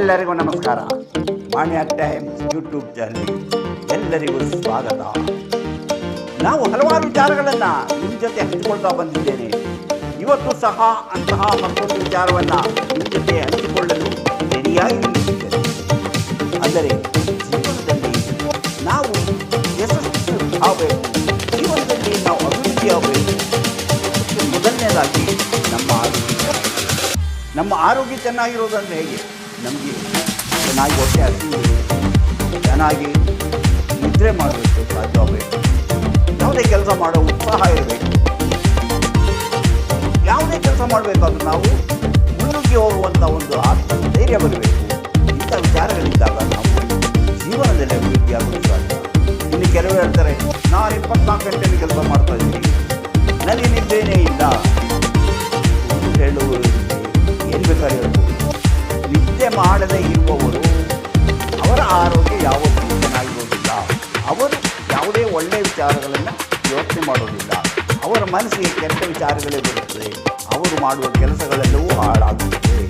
ಎಲ್ಲರಿಗೂ ನಮಸ್ಕಾರ. ಮಾನ್ಯ ಟೈಮ್ ಯೂಟ್ಯೂಬ್ ಚಾನಲ್ ಎಲ್ಲರಿಗೂ ಸ್ವಾಗತ. ನಾವು ಹಲವಾರು ವಿಚಾರಗಳನ್ನು ನಿಮ್ಮ ಜೊತೆ ಹಂಚಿಕೊಳ್ತಾ ಬಂದಿದ್ದೇನೆ. ಇವತ್ತು ಸಹ ಅಂತಹ ಮತ್ತೊಂದು ವಿಚಾರವನ್ನು ನಿಮ್ಮ ಜೊತೆ ಹಂಚಿಕೊಳ್ಳಲು ರೆಡಿಯಾಗಿ ನಿಲ್ಲಿಸಿದ್ದೇನೆ ಅಂದರೆ ಜೀವನದಲ್ಲಿ ನಾವು ಯಶಸ್ಸು ಆಗಬೇಕು. ಜೀವನದಲ್ಲಿ ನಾವು ಅಭಿವೃದ್ಧಿ ಆಗಬೇಕು. ಮೊದಲನೇದಾಗಿ ನಮ್ಮ ನಮ್ಮ ಆರೋಗ್ಯ ಚೆನ್ನಾಗಿರೋದಂದ್ರೆ ಹೇಗೆ? ನಮಗೆ ಚೆನ್ನಾಗಿ ಹೊಟ್ಟೆ ಹಸಿವು ಚೆನ್ನಾಗಿ ನಿದ್ರೆ ಮಾಡಬೇಕು ಸಾಧ್ಯವಾಗಬೇಕು ಯಾವುದೇ ಕೆಲಸ ಮಾಡೋ ಉತ್ಸಾಹ ಇರಬೇಕು. ಯಾವುದೇ ಕೆಲಸ ಮಾಡಬೇಕಾದ್ರೂ ನಾವು ಮುಳುಗಿ ಹೋಗುವಂಥ ಒಂದು ಆತ್ಮ ಧೈರ್ಯ ಬರಬೇಕು. ಇಂಥ ವಿಚಾರಗಳಿದ್ದಾಗ ನಾವು ಜೀವನದಲ್ಲಿ ಅಭಿವೃದ್ಧಿ ಆಗಲು ಸಾಧ್ಯ. ಇನ್ನು ಕೆಲವರು ಹೇಳ್ತಾರೆ, ನಾನು ಇಪ್ಪತ್ನಾಲ್ಕು ಗಂಟೆಯಲ್ಲಿ ಕೆಲಸ ಮಾಡ್ತಾ ಇದ್ದೀನಿ. ನನಗೆ ನಿದ್ದೇನೇ ಇಲ್ಲ. ಹೇಳುವರು ವಿಚಾರಗಳೇ ಬರುತ್ತದೆ ಅವರು ಮಾಡುವ ಕೆಲಸಗಳೆಲ್ಲವೂ ಹಾಳಾಗುತ್ತದೆ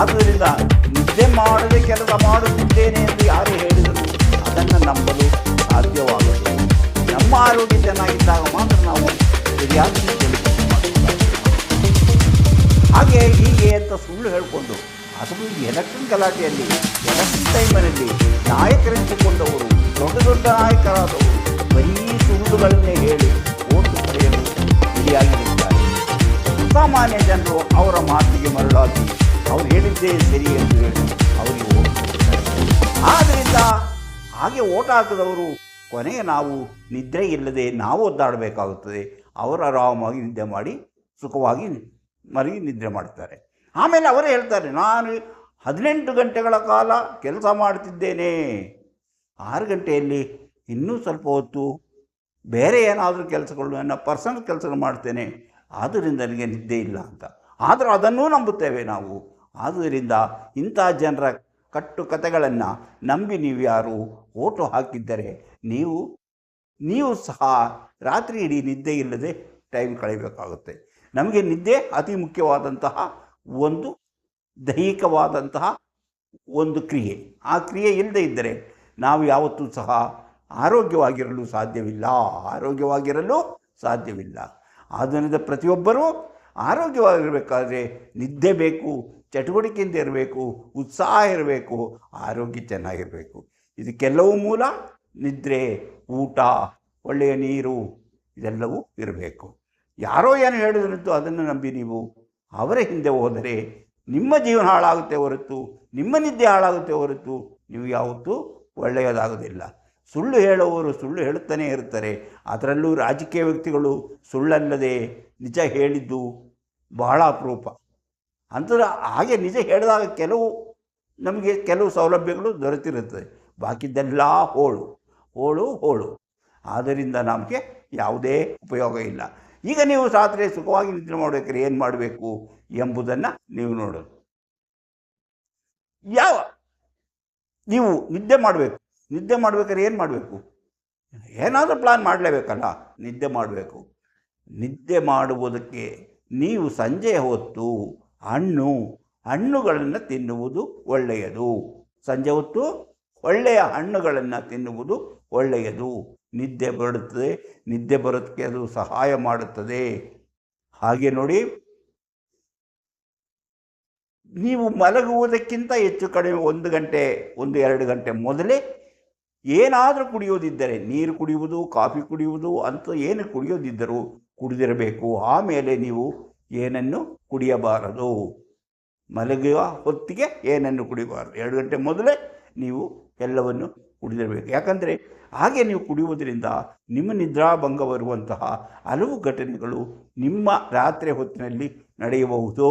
ಆದ್ದರಿಂದ ನಿದ್ದೆ ಮಾಡದೆ ಕೆಲಸ ಮಾಡುತ್ತಿದ್ದೇನೆ ಎಂದು ಯಾರು ಹೇಳಿದರು ಅದನ್ನು ನಂಬಲು ಸಾಧ್ಯವಾಗದು ನಮ್ಮ ಆರೋಗ್ಯ ಚೆನ್ನಾಗಿದ್ದಾಗ ಮಾತ್ರ ನಾವು ಸರಿಯಾದ. ಹಾಗೆ ಹೀಗೆ ಅಂತ ಸುಳ್ಳು ಹೇಳಿಕೊಂಡು, ಅದು ಎಲೆಕ್ಷನ್ ಗಲಾಟೆಯಲ್ಲಿ ಎಲೆಕ್ಷನ್ ಟೈಮಲ್ಲಿ ನಾಯಕರೆನಿಸಿಕೊಂಡವರು, ದೊಡ್ಡ ದೊಡ್ಡ ನಾಯಕರಾದವರು ಬರೀ ಸುಳ್ಳುಗಳನ್ನೇ ಹೇಳಿ ಓಟು ಪಡೆಯಲು ರೆಡಿಯಾಗಿರುತ್ತಾರೆ ಸಾಮಾನ್ಯ ಜನರು ಅವರ ಮಾತಿಗೆ ಮರಳಾಗಿ ಅವ್ರು ಹೇಳಿದ್ದೇ ಸರಿ ಎಂದು ಹೇಳಿ ಅವರಿಗೆ ಓಟ್ ಆದ್ದರಿಂದ ಹಾಗೆ ಓಟ್ ಹಾಕಿದವರು ಕೊನೆಗೆ ನಾವು ನಿದ್ರೆ ಇಲ್ಲದೆ ನಾವು ಒದ್ದಾಡಬೇಕಾಗುತ್ತದೆ. ಅವರು ಆರಾಮಾಗಿ ನಿದ್ದೆ ಮಾಡಿ, ಸುಖವಾಗಿ ಮಲಗಿ ನಿದ್ರೆ ಮಾಡ್ತಾರೆ. ಆಮೇಲೆ ಅವರೇ ಹೇಳ್ತಾರೆ, ನಾನು ಹದಿನೆಂಟು ಗಂಟೆಗಳ ಕಾಲ ಕೆಲಸ ಮಾಡ್ತಿದ್ದೇನೆ. ಆರು ಗಂಟೆಯಲ್ಲಿ ಇನ್ನೂ ಸ್ವಲ್ಪ ಹೊತ್ತು ಬೇರೆ ಏನಾದರೂ ಕೆಲಸಗಳು, ನನ್ನ ಪರ್ಸನಲ್ ಕೆಲಸಗಳು ಮಾಡ್ತೇನೆ. ಆದ್ದರಿಂದ ನನಗೆ ನಿದ್ದೆ ಇಲ್ಲ ಅಂತ. ಆದರೂ ಅದನ್ನೂ ನಂಬುತ್ತೇವೆ ನಾವು. ಆದ್ದರಿಂದ ಇಂಥ ಜನರ ಕಟ್ಟು ಕಥೆಗಳನ್ನು ನಂಬಿ ನೀವು ಯಾರು? ಓಟು ಹಾಕಿದ್ದರೆ ನೀವು ನೀವು ಸಹ ರಾತ್ರಿ ಇಡೀ ನಿದ್ದೆ ಇಲ್ಲದೆ ಟೈಮ್ ಕಳೆಯಬೇಕಾಗುತ್ತೆ. ನಮಗೆ ನಿದ್ದೆ ಅತಿ ಮುಖ್ಯವಾದಂತಹ ಒಂದು ದೈಹಿಕವಾದಂತಹ ಒಂದು ಕ್ರಿಯೆ. ಆ ಕ್ರಿಯೆ ಇಲ್ಲದೆ ಇದ್ದರೆ ನಾವು ಯಾವತ್ತೂ ಸಹ ಆರೋಗ್ಯವಾಗಿರಲು ಸಾಧ್ಯವಿಲ್ಲ. ಆರೋಗ್ಯವಾಗಿರಲು ಸಾಧ್ಯವಿಲ್ಲ. ಆದ್ದರಿಂದ ಪ್ರತಿಯೊಬ್ಬರೂ ಆರೋಗ್ಯವಾಗಿರಬೇಕಾದ್ರೆ ನಿದ್ದೆ ಬೇಕು, ಚಟುವಟಿಕೆಯಿಂದ ಇರಬೇಕು, ಉತ್ಸಾಹ ಇರಬೇಕು ಆರೋಗ್ಯ ಚೆನ್ನಾಗಿರಬೇಕು ಇದಕ್ಕೆಲ್ಲವೂ ಮೂಲ ನಿದ್ರೆ, ಊಟ, ಒಳ್ಳೆಯ ನೀರು, ಇದೆಲ್ಲವೂ ಇರಬೇಕು. ಯಾರೋ ಏನು ಹೇಳಿದ್ರಂತೂ ಅದನ್ನು ನಂಬಿ ನೀವು ಅವರ ಹಿಂದೆ ಹೋದರೆ ನಿಮ್ಮ ಜೀವನ ಹಾಳಾಗುತ್ತೆ ಹೊರತು, ನಿಮ್ಮ ನಿದ್ದೆ ಹಾಳಾಗುತ್ತೆ ಹೊರತು ನೀವು ಯಾವತ್ತೂ ಒಳ್ಳೆಯದಾಗೋದಿಲ್ಲ ಸುಳ್ಳು ಹೇಳುವವರು ಸುಳ್ಳು ಹೇಳುತ್ತಾನೆ ಇರ್ತಾರೆ ಅದರಲ್ಲೂ ರಾಜಕೀಯ ವ್ಯಕ್ತಿಗಳು ಸುಳ್ಳಲ್ಲದೆ ನಿಜ ಹೇಳಿದ್ದು ಬಹಳ ಅಪರೂಪ. ಅಂತರ ಹಾಗೆ ನಿಜ ಹೇಳಿದಾಗ ಕೆಲವು ನಮಗೆ ಕೆಲವು ಸೌಲಭ್ಯಗಳು ದೊರೆತಿರುತ್ತದೆ. ಬಾಕಿದ್ದೆಲ್ಲ ಹೋಳು ಹೋಳು ಹೋಳು. ಆದ್ದರಿಂದ ನಮಗೆ ಯಾವುದೇ ಉಪಯೋಗ ಇಲ್ಲ. ಈಗ ನೀವು ಸಾತ್ರೆ ಸುಖವಾಗಿ ನಿದ್ರೆ ಮಾಡಬೇಕಾದ್ರೆ ಏನು ಮಾಡಬೇಕು ಎಂಬುದನ್ನು ನೀವು ನೋಡೋದು. ಯಾವ? ನೀವು ನಿದ್ದೆ ಮಾಡಬೇಕು. ನಿದ್ದೆ ಮಾಡ್ಬೇಕಾದ್ರೆ ಏನು ಮಾಡಬೇಕು? ಏನಾದರೂ ಪ್ಲಾನ್ ಮಾಡಲೇಬೇಕಲ್ಲ, ನಿದ್ದೆ ಮಾಡಬೇಕು. ನಿದ್ದೆ ಮಾಡುವುದಕ್ಕೆ ನೀವು ಸಂಜೆ ಹೊತ್ತು ಹಣ್ಣು, ಹಣ್ಣುಗಳನ್ನು ತಿನ್ನುವುದು ಒಳ್ಳೆಯದು. ಸಂಜೆ ಹೊತ್ತು ಒಳ್ಳೆಯ ಹಣ್ಣುಗಳನ್ನು ತಿನ್ನುವುದು ಒಳ್ಳೆಯದು. ನಿದ್ದೆ ಬರುತ್ತದೆ, ನಿದ್ದೆ ಬರೋದಕ್ಕೆ ಅದು ಸಹಾಯ ಮಾಡುತ್ತದೆ. ಹಾಗೆ ನೋಡಿ, ನೀವು ಮಲಗುವುದಕ್ಕಿಂತ ಹೆಚ್ಚು ಕಡಿಮೆ ಒಂದು ಗಂಟೆ, ಒಂದು ಎರಡು ಗಂಟೆ ಮೊದಲೇ ಏನಾದರೂ ಕುಡಿಯೋದಿದ್ದರೆ ನೀರು ಕುಡಿಯುವುದು, ಕಾಫಿ ಕುಡಿಯುವುದು ಅಂತ ಏನು ಕುಡಿಯೋದಿದ್ದರೂ ಕುಡಿದಿರಬೇಕು. ಆಮೇಲೆ ನೀವು ಏನನ್ನು ಕುಡಿಯಬಾರದು? ಮಲಗುವ ಹೊತ್ತಿಗೆ ಏನನ್ನು ಕುಡಿಬಾರದು ಎರಡು ಗಂಟೆ ಮೊದಲೇ ನೀವು ಎಲ್ಲವನ್ನು ಕುಡಿದಿರಬೇಕು. ಯಾಕಂದರೆ ಹಾಗೆ ನೀವು ಕುಡಿಯುವುದರಿಂದ ನಿಮ್ಮ ನಿದ್ರಾಭಂಗ ಬರುವಂತಹ ಹಲವು ಘಟನೆಗಳು ನಿಮ್ಮ ರಾತ್ರಿ ಹೊತ್ತಿನಲ್ಲಿ ನಡೆಯಬಹುದು.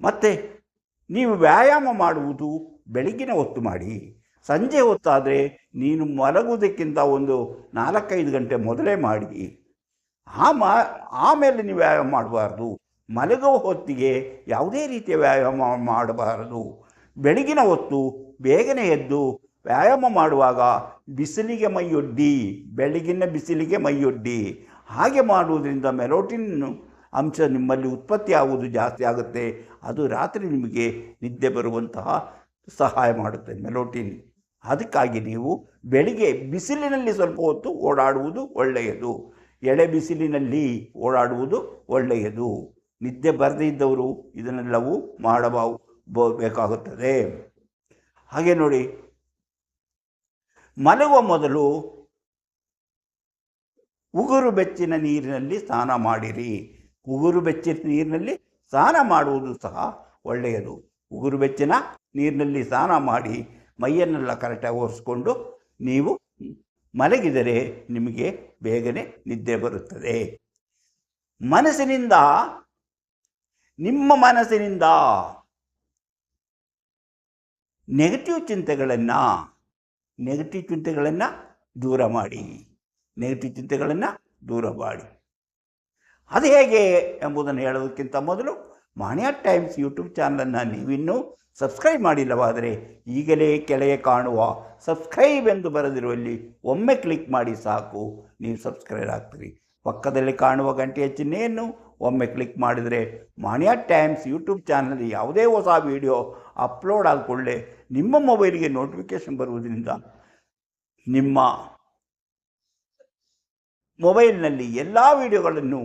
ಮತ್ತು ನೀವು ವ್ಯಾಯಾಮ ಮಾಡುವುದು ಬೆಳಗಿನ ಹೊತ್ತು ಮಾಡಿ, ಸಂಜೆ ಹೊತ್ತಾದರೆ ನೀನು ಮಲಗುವುದಕ್ಕಿಂತ ಒಂದು ನಾಲ್ಕೈದು ಗಂಟೆ ಮೊದಲೇ ಮಾಡಿ. ಆ ಮಾ ಆಮೇಲೆ ನೀವು ವ್ಯಾಯಾಮ ಮಾಡಬಾರ್ದು. ಮಲಗುವ ಹೊತ್ತಿಗೆ ಯಾವುದೇ ರೀತಿಯ ವ್ಯಾಯಾಮ ಮಾಡಬಾರದು. ಬೆಳಗಿನ ಹೊತ್ತು ಬೇಗನೆ ಎದ್ದು ವ್ಯಾಯಾಮ ಮಾಡುವಾಗ ಬಿಸಿಲಿಗೆ ಮೈಯೊಡ್ಡಿ, ಬೆಳಗಿನ ಬಿಸಿಲಿಗೆ ಮೈಯೊಡ್ಡಿ. ಹಾಗೆ ಮಾಡುವುದರಿಂದ ಮೆಲೋಟಿನ್ ಅಂಶ ನಿಮ್ಮಲ್ಲಿ ಉತ್ಪತ್ತಿ ಆಗುವುದು ಜಾಸ್ತಿ ಆಗುತ್ತೆ. ಅದು ರಾತ್ರಿ ನಿಮಗೆ ನಿದ್ದೆ ಬರುವಂತಹ ಸಹಾಯ ಮಾಡುತ್ತೆ ಮೆಲೋಟಿನ್. ಅದಕ್ಕಾಗಿ ನೀವು ಬೆಳಿಗ್ಗೆ ಬಿಸಿಲಿನಲ್ಲಿ ಸ್ವಲ್ಪ ಹೊತ್ತು ಓಡಾಡುವುದು ಒಳ್ಳೆಯದು. ಎಳೆ ಬಿಸಿಲಿನಲ್ಲಿ ಓಡಾಡುವುದು ಒಳ್ಳೆಯದು. ನಿದ್ದೆ ಬರದೇ ಇದ್ದವರು ಇದನ್ನೆಲ್ಲವೂ ಮಾಡಬಾವು ಬೇಕಾಗುತ್ತದೆ ಹಾಗೆ ನೋಡಿ, ಮಲಗುವ ಮೊದಲು ಉಗುರು ಬೆಚ್ಚಿನ ನೀರಿನಲ್ಲಿ ಸ್ನಾನ ಮಾಡಿರಿ. ಉಗುರು ಬೆಚ್ಚಿನ ನೀರಿನಲ್ಲಿ ಸ್ನಾನ ಮಾಡುವುದು ಸಹ ಒಳ್ಳೆಯದು. ಉಗುರು ಬೆಚ್ಚಿನ ನೀರಿನಲ್ಲಿ ಸ್ನಾನ ಮಾಡಿ ಮೈಯನ್ನೆಲ್ಲ ಕರೆಕ್ಟಾಗಿ ಒರೆಸ್ಕೊಂಡು ನೀವು ಮಲಗಿದರೆ ನಿಮಗೆ ಬೇಗನೆ ನಿದ್ದೆ ಬರುತ್ತದೆ. ಮನಸ್ಸಿನಿಂದ, ನಿಮ್ಮ ಮನಸ್ಸಿನಿಂದ ನೆಗೆಟಿವ್ ಚಿಂತೆಗಳನ್ನು ನೆಗೆಟಿವ್ ಚಿಂತೆಗಳನ್ನು ದೂರ ಮಾಡಿ ನೆಗೆಟಿವ್ ಚಿಂತೆಗಳನ್ನು ದೂರ ಮಾಡಿ. ಅದು ಹೇಗೆ ಎಂಬುದನ್ನು ಹೇಳೋದಕ್ಕಿಂತ ಮೊದಲು ಮಾಣಿಯಾ ಟೈಮ್ಸ್ ಯೂಟ್ಯೂಬ್ ಚಾನಲನ್ನು ನೀವಿನ್ನೂ ಸಬ್ಸ್ಕ್ರೈಬ್ ಮಾಡಿಲ್ಲವಾದರೆ ಈಗಲೇ ಕೆಳಗೆ ಕಾಣುವ ಸಬ್ಸ್ಕ್ರೈಬ್ ಎಂದು ಬರೆದಿರುವಲ್ಲಿ ಒಮ್ಮೆ ಕ್ಲಿಕ್ ಮಾಡಿ ಸಾಕು. ನೀವು ಸಬ್ಸ್ಕ್ರೈಬ್ ಆಗ್ತೀರಿ. ಪಕ್ಕದಲ್ಲಿ ಕಾಣುವ ಗಂಟೆಯ ಚಿಹ್ನೆಯನ್ನು ಒಮ್ಮೆ ಕ್ಲಿಕ್ ಮಾಡಿದರೆ ಮಾಣಿಯಾ ಟೈಮ್ಸ್ ಯೂಟ್ಯೂಬ್ ಚಾನಲ್ ಯಾವುದೇ ಹೊಸ ವಿಡಿಯೋ ಅಪ್ಲೋಡ್ ಆದ ಕೂಡಲೇ ನಿಮ್ಮ ಮೊಬೈಲಿಗೆ ನೋಟಿಫಿಕೇಷನ್ ಬರುವುದರಿಂದ ನಿಮ್ಮ ಮೊಬೈಲ್ನಲ್ಲಿ ಎಲ್ಲ ವಿಡಿಯೋಗಳನ್ನು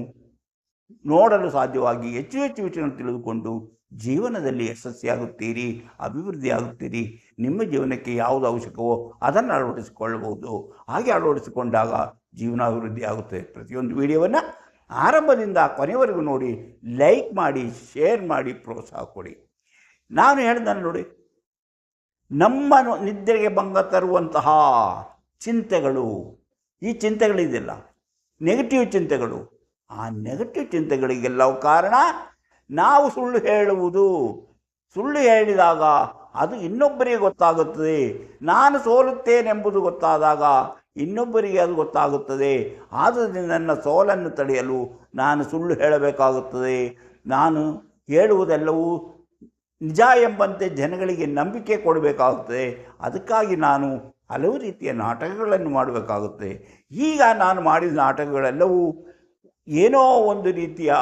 ನೋಡಲು ಸಾಧ್ಯವಾಗಿ ಹೆಚ್ಚು ಹೆಚ್ಚು ವಿಷಯಗಳನ್ನು ತಿಳಿದುಕೊಂಡು ಜೀವನದಲ್ಲಿ ಯಶಸ್ವಿಯಾಗುತ್ತೀರಿ, ಅಭಿವೃದ್ಧಿಯಾಗುತ್ತೀರಿ, ನಿಮ್ಮ ಜೀವನಕ್ಕೆ ಯಾವುದು ಅವಶ್ಯಕವೋ ಅದನ್ನು ಅಳವಡಿಸಿಕೊಳ್ಳಬಹುದು. ಹಾಗೆ ಅಳವಡಿಸಿಕೊಂಡಾಗ ಜೀವನ ಅಭಿವೃದ್ಧಿ ಆಗುತ್ತೆ. ಪ್ರತಿಯೊಂದು ವಿಡಿಯೋವನ್ನು ಆರಂಭದಿಂದ ಕೊನೆಯವರೆಗೂ ನೋಡಿ, ಲೈಕ್ ಮಾಡಿ, ಶೇರ್ ಮಾಡಿ, ಪ್ರೋತ್ಸಾಹ ಕೊಡಿ. ನಾನು ಹೇಳ್ದನ್ನು ನೋಡಿ, ನಮ್ಮ ನಿದ್ರೆಗೆ ಭಂಗ ತರುವಂತಹ ಚಿಂತೆಗಳು, ಈ ಚಿಂತೆಗಳಿದೆಯಲ್ಲ ನೆಗೆಟಿವ್ ಚಿಂತೆಗಳು ಆ ನೆಗೆಟಿವ್ ಚಿಂತೆಗಳಿಗೆಲ್ಲವೂ ಕಾರಣ ನಾವು ಸುಳ್ಳು ಹೇಳುವುದು. ಸುಳ್ಳು ಹೇಳಿದಾಗ ಅದು ಇನ್ನೊಬ್ಬರಿಗೆ ಗೊತ್ತಾಗುತ್ತದೆ. ನಾನು ಸೋಲುತ್ತೇನೆಂಬುದು ಗೊತ್ತಾದಾಗ ಇನ್ನೊಬ್ಬರಿಗೆ ಅದು ಗೊತ್ತಾಗುತ್ತದೆ. ಆದ್ದರಿಂದ ನನ್ನ ಸೋಲನ್ನು ತಡೆಯಲು ನಾನು ಸುಳ್ಳು ಹೇಳಬೇಕಾಗುತ್ತದೆ. ನಾನು ಹೇಳುವುದೆಲ್ಲವೂ ನಿಜ ಎಂಬಂತೆ ಜನಗಳಿಗೆ ನಂಬಿಕೆ ಕೊಡಬೇಕಾಗುತ್ತದೆ. ಅದಕ್ಕಾಗಿ ನಾನು ಹಲವು ರೀತಿಯ ನಾಟಕಗಳನ್ನು ಮಾಡಬೇಕಾಗುತ್ತೆ. ಈಗ ನಾನು ಮಾಡಿದ ನಾಟಕಗಳೆಲ್ಲವೂ ಏನೋ ಒಂದು ರೀತಿಯ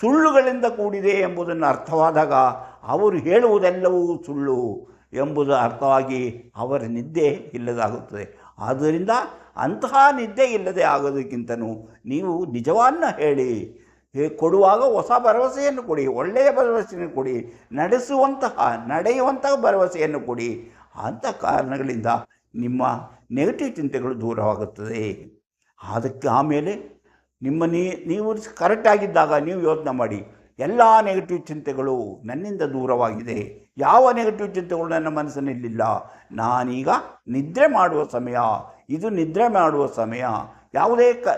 ಸುಳ್ಳುಗಳಿಂದ ಕೂಡಿದೆ ಎಂಬುದನ್ನು ಅರ್ಥವಾದಾಗ ಅವರು ಹೇಳುವುದೆಲ್ಲವೂ ಸುಳ್ಳು ಎಂಬುದು ಅರ್ಥವಾಗಿ ಅವರ ನಿದ್ದೆ ಇಲ್ಲದಾಗುತ್ತದೆ. ಆದ್ದರಿಂದ ಅಂತಹ ನಿದ್ದೆ ಇಲ್ಲದೆ ಆಗೋದಕ್ಕಿಂತನೂ ನೀವು ನಿಜವನ್ನು ಹೇಳಿ. ಕೊಡುವಾಗ ಹೊಸ ಭರವಸೆಯನ್ನು ಕೊಡಿ, ಒಳ್ಳೆಯ ಭರವಸೆಯನ್ನು ಕೊಡಿ, ನಡೆಸುವಂತಹ, ನಡೆಯುವಂತಹ ಭರವಸೆಯನ್ನು ಕೊಡಿ. ಅಂಥ ಕಾರಣಗಳಿಂದ ನಿಮ್ಮ ನೆಗೆಟಿವ್ ಚಿಂತೆಗಳು ದೂರವಾಗುತ್ತದೆ. ಅದಕ್ಕೆ ಆಮೇಲೆ ನಿಮ್ಮ ನೀ, ನೀವು ಕರೆಕ್ಟಾಗಿದ್ದಾಗ ನೀವು ಯೋಚನೆ ಮಾಡಿ, ಎಲ್ಲ ನೆಗೆಟಿವ್ ಚಿಂತೆಗಳು ನನ್ನಿಂದ ದೂರವಾಗಿದೆ. ಯಾವ ನೆಗೆಟಿವ್ ಚಿಂತೆಗಳು ನನ್ನ ಮನಸ್ಸಿನಲ್ಲಿಲ್ಲ ನಾನೀಗ ನಿದ್ರೆ ಮಾಡುವ ಸಮಯ. ಇದು ನಿದ್ರೆ ಮಾಡುವ ಸಮಯ. ಯಾವುದೇ ಕ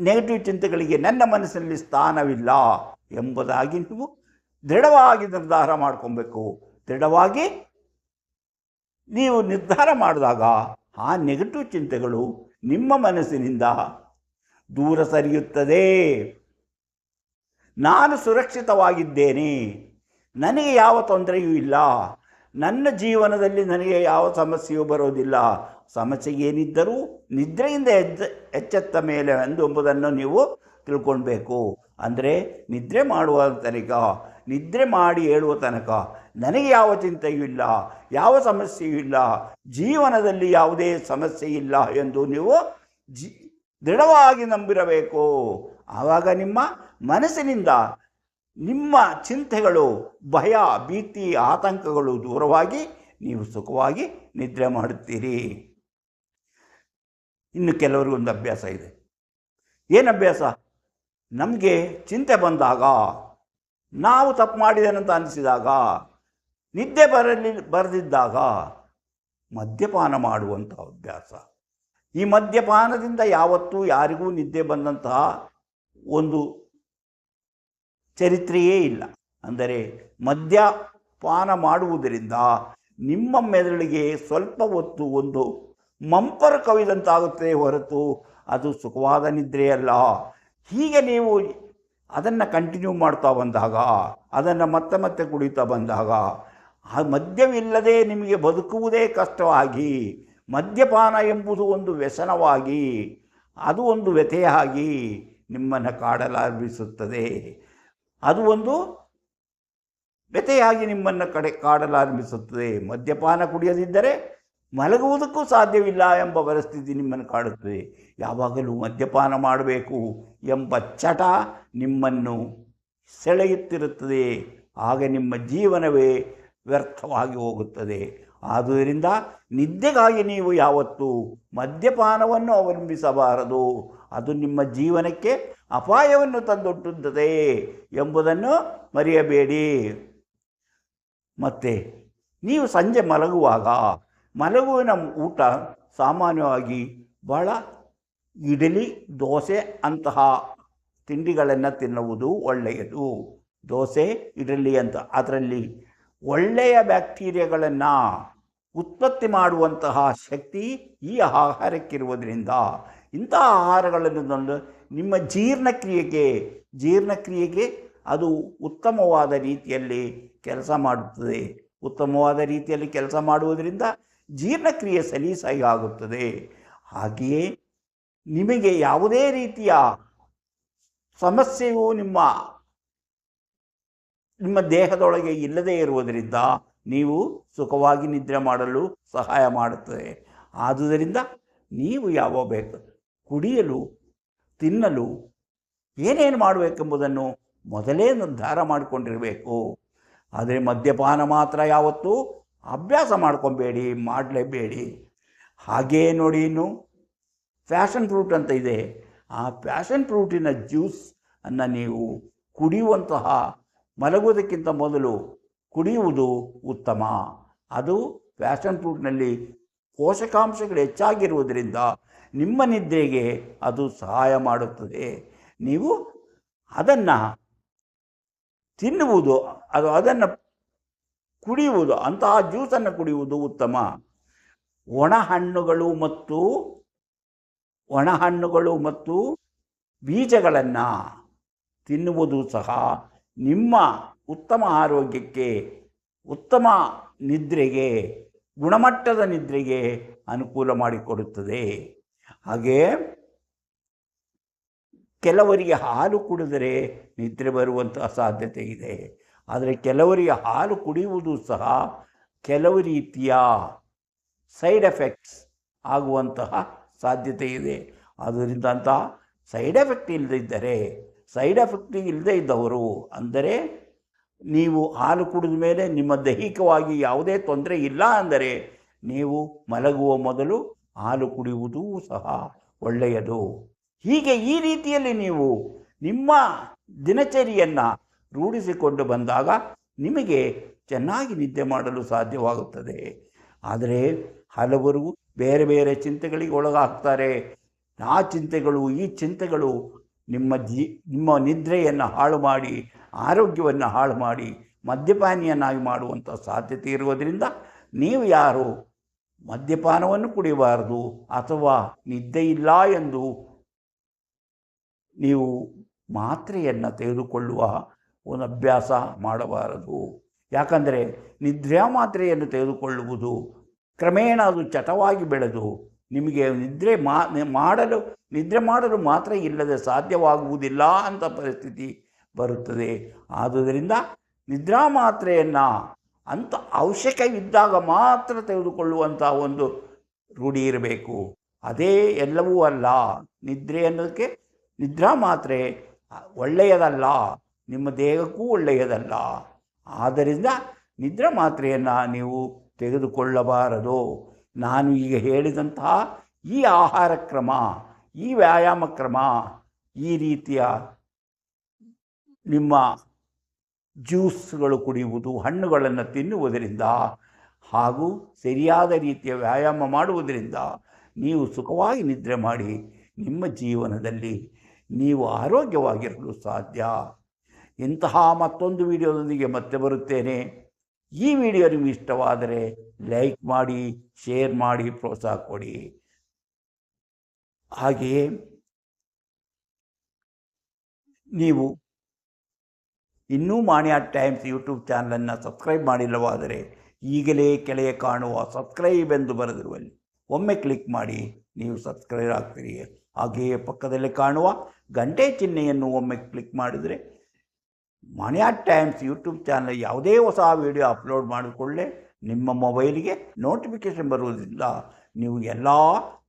ನೆಗೆಟಿವ್ ಚಿಂತೆಗಳಿಗೆ ನನ್ನ ಮನಸ್ಸಿನಲ್ಲಿ ಸ್ಥಾನವಿಲ್ಲ ಎಂಬುದಾಗಿ ನೀವು ದೃಢವಾಗಿ ನಿರ್ಧಾರ ಮಾಡ್ಕೊಬೇಕು. ದೃಢವಾಗಿ ನೀವು ನಿರ್ಧಾರ ಮಾಡಿದಾಗ ಆ ನೆಗೆಟಿವ್ ಚಿಂತೆಗಳು ನಿಮ್ಮ ಮನಸ್ಸಿನಿಂದ ದೂರ ಸರಿಯುತ್ತದೆ. ನಾನು ಸುರಕ್ಷಿತವಾಗಿದ್ದೇನೆ. ನನಗೆ ಯಾವ ತೊಂದರೆಯೂ ಇಲ್ಲ. ನನ್ನ ಜೀವನದಲ್ಲಿ ನನಗೆ ಯಾವ ಸಮಸ್ಯೆಯೂ ಬರೋದಿಲ್ಲ ಸಮಸ್ಯೆ ಏನಿದ್ದರೂ ನಿದ್ರೆಯಿಂದ ಎದ್ದ, ಎಚ್ಚೆತ್ತ ಮೇಲೆ ಎಂಬುದನ್ನು ನೀವು ತಿಳ್ಕೊಳ್ಬೇಕು. ಅಂದರೆ ನಿದ್ರೆ ಮಾಡುವ ತನಕ, ನಿದ್ರೆ ಮಾಡಿ ಹೇಳುವ ತನಕ ನನಗೆ ಯಾವ ಚಿಂತೆಯೂ ಇಲ್ಲ, ಯಾವ ಸಮಸ್ಯೆಯೂ ಇಲ್ಲ. ಜೀವನದಲ್ಲಿ ಯಾವುದೇ ಸಮಸ್ಯೆ ಇಲ್ಲ ಎಂದು ನೀವು ಜಿ ದೃಢವಾಗಿ ನಂಬಿರಬೇಕು. ಆವಾಗ ನಿಮ್ಮ ಮನಸ್ಸಿನಿಂದ ನಿಮ್ಮ ಚಿಂತೆಗಳು, ಭಯ, ಭೀತಿ, ಆತಂಕಗಳು ದೂರವಾಗಿ ನೀವು ಸುಖವಾಗಿ ನಿದ್ರೆ ಮಾಡುತ್ತೀರಿ. ಇನ್ನು ಕೆಲವರಿಗೊಂದು ಒಂದು ಅಭ್ಯಾಸ ಇದೆ. ಏನು ಅಭ್ಯಾಸ? ನಮಗೆ ಚಿಂತೆ ಬಂದಾಗ, ನಾವು ತಪ್ಪು ಮಾಡಿದೇನಂತ ಅನಿಸಿದಾಗ, ನಿದ್ದೆ ಬರಲಿ, ಬರೆದಿದ್ದಾಗ ಮದ್ಯಪಾನ ಮಾಡುವಂಥ ಅಭ್ಯಾಸ. ಈ ಮದ್ಯಪಾನದಿಂದ ಯಾವತ್ತೂ ಯಾರಿಗೂ ನಿದ್ದೆ ಬಂದಂತಹ ಒಂದು ಚರಿತ್ರೆಯೇ ಇಲ್ಲ. ಅಂದರೆ ಮದ್ಯಪಾನ ಮಾಡುವುದರಿಂದ ನಿಮ್ಮ ಮೆದುಳಿಗೆ ಸ್ವಲ್ಪ ಹೊತ್ತು ಒಂದು ಮಂಪರ ಕವಿದಂತಾಗುತ್ತದೆ ಹೊರತು ಅದು ಸುಖವಾದ ನಿದ್ರೆಯಲ್ಲ ಹೀಗೆ ನೀವು ಅದನ್ನು ಕಂಟಿನ್ಯೂ ಮಾಡ್ತಾ ಬಂದಾಗ, ಅದನ್ನು ಮತ್ತೆ ಮತ್ತೆ ಕುಡಿತಾ ಬಂದಾಗ, ಆ ಮದ್ಯವಿಲ್ಲದೆ ನಿಮಗೆ ಬದುಕುವುದೇ ಕಷ್ಟವಾಗಿ ಮದ್ಯಪಾನ ಎಂಬುದು ಒಂದು ವ್ಯಸನವಾಗಿ, ಅದು ಒಂದು ವ್ಯಥೆಯಾಗಿ ನಿಮ್ಮನ್ನು ಕಾಡಲಾರಂಭಿಸುತ್ತದೆ. ಅದು ಒಂದು ವ್ಯಥೆಯಾಗಿ ನಿಮ್ಮನ್ನು ಕಡೆ ಕಾಡಲಾರಂಭಿಸುತ್ತದೆ. ಮದ್ಯಪಾನ ಕುಡಿಯದಿದ್ದರೆ ಮಲಗುವುದಕ್ಕೂ ಸಾಧ್ಯವಿಲ್ಲ ಎಂಬ ಪರಿಸ್ಥಿತಿ ನಿಮ್ಮನ್ನು ಕಾಡುತ್ತದೆ. ಯಾವಾಗಲೂ ಮದ್ಯಪಾನ ಮಾಡಬೇಕು ಎಂಬ ಚಟ ನಿಮ್ಮನ್ನು ಸೆಳೆಯುತ್ತಿರುತ್ತದೆ. ಆಗ ನಿಮ್ಮ ಜೀವನವೇ ವ್ಯರ್ಥವಾಗಿ ಹೋಗುತ್ತದೆ. ಆದುದರಿಂದ ನಿದ್ದೆಗಾಗಿ ನೀವು ಯಾವತ್ತೂ ಮದ್ಯಪಾನವನ್ನು ಅವಲಂಬಿಸಬಾರದು. ಅದು ನಿಮ್ಮ ಜೀವನಕ್ಕೆ ಅಪಾಯವನ್ನು ತಂದೊಡ್ಡುತ್ತದೆ ಎಂಬುದನ್ನು ಮರೆಯಬೇಡಿ. ಮತ್ತೆ, ನೀವು ಸಂಜೆ ಮಲಗುವಾಗ, ಮಲಗುವಿನ ಊಟ ಸಾಮಾನ್ಯವಾಗಿ ಬಹಳ ಇಡ್ಲಿ, ದೋಸೆ ಅಂತಹ ತಿಂಡಿಗಳನ್ನು ತಿನ್ನುವುದು ಒಳ್ಳೆಯದು. ದೋಸೆ, ಇಡ್ಲಿ ಅಂತ, ಅದರಲ್ಲಿ ಒಳ್ಳೆಯ ಬ್ಯಾಕ್ಟೀರಿಯಾಗಳನ್ನು ಉತ್ಪತ್ತಿ ಮಾಡುವಂತಹ ಶಕ್ತಿ ಈ ಆಹಾರಕ್ಕಿರುವುದರಿಂದ ಇಂಥ ಆಹಾರಗಳನ್ನು ತಂದು ನಿಮ್ಮ ಜೀರ್ಣಕ್ರಿಯೆಗೆ ಜೀರ್ಣಕ್ರಿಯೆಗೆ ಅದು ಉತ್ತಮವಾದ ರೀತಿಯಲ್ಲಿ ಕೆಲಸ ಮಾಡುತ್ತದೆ. ಉತ್ತಮವಾದ ರೀತಿಯಲ್ಲಿ ಕೆಲಸ ಮಾಡುವುದರಿಂದ ಜೀರ್ಣಕ್ರಿಯೆ ಸಲೀಸಾಗಿ ಆಗುತ್ತದೆ. ಹಾಗೆಯೇ ನಿಮಗೆ ಯಾವುದೇ ರೀತಿಯ ಸಮಸ್ಯೆಯು ನಿಮ್ಮ ನಿಮ್ಮ ದೇಹದೊಳಗೆ ಇಲ್ಲದೇ ಇರುವುದರಿಂದ ನೀವು ಸುಖವಾಗಿ ನಿದ್ರೆ ಮಾಡಲು ಸಹಾಯ ಮಾಡುತ್ತದೆ. ಆದುದರಿಂದ ನೀವು ಯಾವ ಬೇಕು? ಕುಡಿಯಲು, ತಿನ್ನಲು, ಏನೇನು ಮಾಡಬೇಕೆಂಬುದನ್ನು ಮೊದಲೇ ನಿರ್ಧಾರ ಮಾಡಿಕೊಂಡಿರಬೇಕು. ಆದರೆ ಮದ್ಯಪಾನ ಮಾತ್ರ ಯಾವತ್ತೂ ಅಭ್ಯಾಸ ಮಾಡ್ಕೊಬೇಡಿ, ಮಾಡಲೇಬೇಡಿ. ಹಾಗೇ ನೋಡಿ ಇನ್ನು ಫ್ಯಾಷನ್ ಫ್ರೂಟ್ ಅಂತ ಇದೆ. ಆ ಫ್ಯಾಷನ್ ಫ್ರೂಟಿನ ಜ್ಯೂಸ್ ಅನ್ನು ನೀವು ಕುಡಿಯುವಂತಹ, ಮಲಗುವುದಕ್ಕಿಂತ ಮೊದಲು ಕುಡಿಯುವುದು ಉತ್ತಮ. ಅದು ಫ್ಯಾಷನ್ ಫ್ರೂಟ್ನಲ್ಲಿ ಪೋಷಕಾಂಶಗಳು ಹೆಚ್ಚಾಗಿರುವುದರಿಂದ ನಿಮ್ಮ ನಿದ್ರೆಗೆ ಅದು ಸಹಾಯ ಮಾಡುತ್ತದೆ. ನೀವು ಅದನ್ನು ತಿನ್ನುವುದು, ಅದು ಅದನ್ನು ಕುಡಿಯುವುದು, ಅಂತಹ ಜ್ಯೂಸನ್ನು ಕುಡಿಯುವುದು ಉತ್ತಮ. ಒಣ ಹಣ್ಣುಗಳು ಮತ್ತು ಒಣ ಹಣ್ಣುಗಳು ಮತ್ತು ಬೀಜಗಳನ್ನು ತಿನ್ನುವುದು ಸಹ ನಿಮ್ಮ ಉತ್ತಮ ಆರೋಗ್ಯಕ್ಕೆ, ಉತ್ತಮ ನಿದ್ರೆಗೆ, ಗುಣಮಟ್ಟದ ನಿದ್ರೆಗೆ ಅನುಕೂಲ ಮಾಡಿಕೊಡುತ್ತದೆ. ಹಾಗೆ ಕೆಲವರಿಗೆ ಹಾಲು ಕುಡಿದರೆ ನಿದ್ರೆ ಬರುವಂತಹ ಸಾಧ್ಯತೆ ಇದೆ. ಆದರೆ ಕೆಲವರಿಗೆ ಹಾಲು ಕುಡಿಯುವುದು ಸಹ ಕೆಲವು ರೀತಿಯ ಸೈಡ್ ಎಫೆಕ್ಟ್ಸ್ ಆಗುವಂತಹ ಸಾಧ್ಯತೆ ಇದೆ. ಆದ್ದರಿಂದ ಅಂತ ಸೈಡ್ ಎಫೆಕ್ಟ್ ಇಲ್ಲದಿದ್ದರೆ ಸೈಡ್ ಎಫೆಕ್ಟ್ ಇಲ್ಲದೇ ಇದ್ದವರು ಅಂದರೆ ನೀವು ಹಾಲು ಕುಡಿದ ಮೇಲೆ ನಿಮ್ಮ ದೈಹಿಕವಾಗಿ ಯಾವುದೇ ತೊಂದರೆ ಇಲ್ಲ ಅಂದರೆ ನೀವು ಮಲಗುವ ಮೊದಲು ಹಾಲು ಕುಡಿಯುವುದೂ ಸಹ ಒಳ್ಳೆಯದು. ಹೀಗೆ ಈ ರೀತಿಯಲ್ಲಿ ನೀವು ನಿಮ್ಮ ದಿನಚರಿಯನ್ನು ರೂಢಿಸಿಕೊಂಡು ಬಂದಾಗ ನಿಮಗೆ ಚೆನ್ನಾಗಿ ನಿದ್ದೆ ಮಾಡಲು ಸಾಧ್ಯವಾಗುತ್ತದೆ. ಆದರೆ ಹಲವರು ಬೇರೆ ಬೇರೆ ಚಿಂತೆಗಳಿಗೆ ಒಳಗಾಗ್ತಾರೆ. ಆ ಚಿಂತೆಗಳು, ಈ ಚಿಂತೆಗಳು ನಿಮ್ಮ ಜಿ, ನಿಮ್ಮ ನಿದ್ರೆಯನ್ನು ಹಾಳು ಮಾಡಿ ಆರೋಗ್ಯವನ್ನು ಹಾಳು ಮಾಡಿ ಮದ್ಯಪಾನಿಯನ್ನಾಗಿ ಮಾಡುವಂಥ ಸಾಧ್ಯತೆ ಇರುವುದರಿಂದ ನೀವು ಯಾರು ಮದ್ಯಪಾನವನ್ನು ಕುಡಿಯಬಾರದು ಅಥವಾ ನಿದ್ದೆ ಇಲ್ಲ ಎಂದು ನೀವು ಮಾತ್ರೆಯನ್ನು ತೆಗೆದುಕೊಳ್ಳುವ ಒಂದು ಅಭ್ಯಾಸ ಮಾಡಬಾರದು. ಯಾಕಂದರೆ ನಿದ್ರಾ ಮಾತ್ರೆಯನ್ನು ತೆಗೆದುಕೊಳ್ಳುವುದು ಕ್ರಮೇಣ ಅದು ಚಟವಾಗಿ ಬೆಳೆದು ನಿಮಗೆ ನಿದ್ರೆ ಮಾಡಲು ನಿದ್ರೆ ಮಾಡಲು ಮಾತ್ರ ಇಲ್ಲದೆ ಸಾಧ್ಯವಾಗುವುದಿಲ್ಲ ಅಂತ ಪರಿಸ್ಥಿತಿ ಬರುತ್ತದೆ. ಆದುದರಿಂದ ನಿದ್ರಾ ಮಾತ್ರೆಯನ್ನು ಅಂತ ಅವಶ್ಯಕವಿದ್ದಾಗ ಮಾತ್ರ ತೆಗೆದುಕೊಳ್ಳುವಂಥ ಒಂದು ರೂಢಿ ಇರಬೇಕು. ಅದೇ ಎಲ್ಲವೂ ಅಲ್ಲ. ನಿದ್ರೆ ಅನ್ನೋದಕ್ಕೆ ನಿದ್ರಾ ಮಾತ್ರೆ ಒಳ್ಳೆಯದಲ್ಲ. ನಿಮ್ಮ ದೇಹಕ್ಕೂ ಒಳ್ಳೆಯದಲ್ಲ. ಆದ್ದರಿಂದ ನಿದ್ರಾ ಮಾತ್ರೆಯನ್ನು ನೀವು ತೆಗೆದುಕೊಳ್ಳಬಾರದು. ನಾನು ಈಗ ಹೇಳಿದಂತಹ ಈ ಆಹಾರ ಕ್ರಮ, ಈ ವ್ಯಾಯಾಮ ಕ್ರಮ ಈ ರೀತಿಯ ನಿಮ್ಮ ಜ್ಯೂಸ್ಗಳು ಕುಡಿಯುವುದು, ಹಣ್ಣುಗಳನ್ನು ತಿನ್ನುವುದರಿಂದ ಹಾಗೂ ಸರಿಯಾದ ರೀತಿಯ ವ್ಯಾಯಾಮ ಮಾಡುವುದರಿಂದ ನೀವು ಸುಖವಾಗಿ ನಿದ್ರೆ ಮಾಡಿ ನಿಮ್ಮ ಜೀವನದಲ್ಲಿ ನೀವು ಆರೋಗ್ಯವಾಗಿರಲು ಸಾಧ್ಯ. ಇಂತಹ ಮತ್ತೊಂದು ವಿಡಿಯೋದೊಂದಿಗೆ ಮತ್ತೆ ಬರುತ್ತೇನೆ. ಈ ವಿಡಿಯೋ ನಿಮಗೆ ಇಷ್ಟವಾದರೆ ಲೈಕ್ ಮಾಡಿ, ಶೇರ್ ಮಾಡಿ, ಪ್ರೋತ್ಸಾಹ ಕೊಡಿ. ಹಾಗೆಯೇ ನೀವು ಇನ್ನೂ ಮಾಣಿಯಾ ಟೈಮ್ಸ್ ಯೂಟ್ಯೂಬ್ ಚಾನಲನ್ನು ಸಬ್ಸ್ಕ್ರೈಬ್ ಮಾಡಿಲ್ಲವಾದರೆ ಈಗಲೇ ಕೆಳಗೆ ಕಾಣುವ ಸಬ್ಸ್ಕ್ರೈಬ್ ಎಂದು ಬರೆದಿರುವಲ್ಲಿ ಒಮ್ಮೆ ಕ್ಲಿಕ್ ಮಾಡಿ ನೀವು ಸಬ್ಸ್ಕ್ರೈಬ್ ಆಗ್ತೀರಿ. ಹಾಗೆಯೇ ಪಕ್ಕದಲ್ಲಿ ಕಾಣುವ ಗಂಟೆ ಚಿಹ್ನೆಯನ್ನು ಒಮ್ಮೆ ಕ್ಲಿಕ್ ಮಾಡಿದರೆ ಮಾಣಿಯಾ ಟೈಮ್ಸ್ ಯೂಟ್ಯೂಬ್ ಚಾನಲ್ ಯಾವುದೇ ಹೊಸ ವಿಡಿಯೋ ಅಪ್ಲೋಡ್ ಮಾಡಿಕೊಳ್ಳೆ. ನಿಮ್ಮ ಮೊಬೈಲಿಗೆ ನೋಟಿಫಿಕೇಷನ್ ಬರುವುದಿಲ್ಲ. ನೀವು ಎಲ್ಲ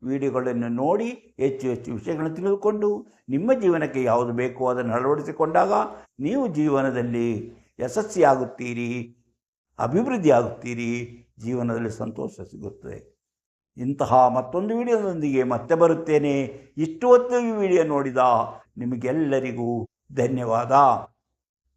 ವಿಡಿಯೋಗಳನ್ನು ನೋಡಿ ಹೆಚ್ಚು ಹೆಚ್ಚು ವಿಷಯಗಳನ್ನು ತಿಳಿದುಕೊಂಡು ನಿಮ್ಮ ಜೀವನಕ್ಕೆ ಯಾವುದು ಬೇಕೋ ಅದನ್ನು ಅಳವಡಿಸಿಕೊಂಡಾಗ ನೀವು ಜೀವನದಲ್ಲಿ ಯಶಸ್ವಿಯಾಗುತ್ತೀರಿ, ಅಭಿವೃದ್ಧಿಯಾಗುತ್ತೀರಿ, ಜೀವನದಲ್ಲಿ ಸಂತೋಷ ಸಿಗುತ್ತದೆ. ಇಂತಹ ಮತ್ತೊಂದು ವಿಡಿಯೋದೊಂದಿಗೆ ಮತ್ತೆ ಬರುತ್ತೇನೆ. ಇಷ್ಟು ಹೊತ್ತು ಈ ವಿಡಿಯೋ ನೋಡಿದ ನಿಮಗೆಲ್ಲರಿಗೂ ಧನ್ಯವಾದ.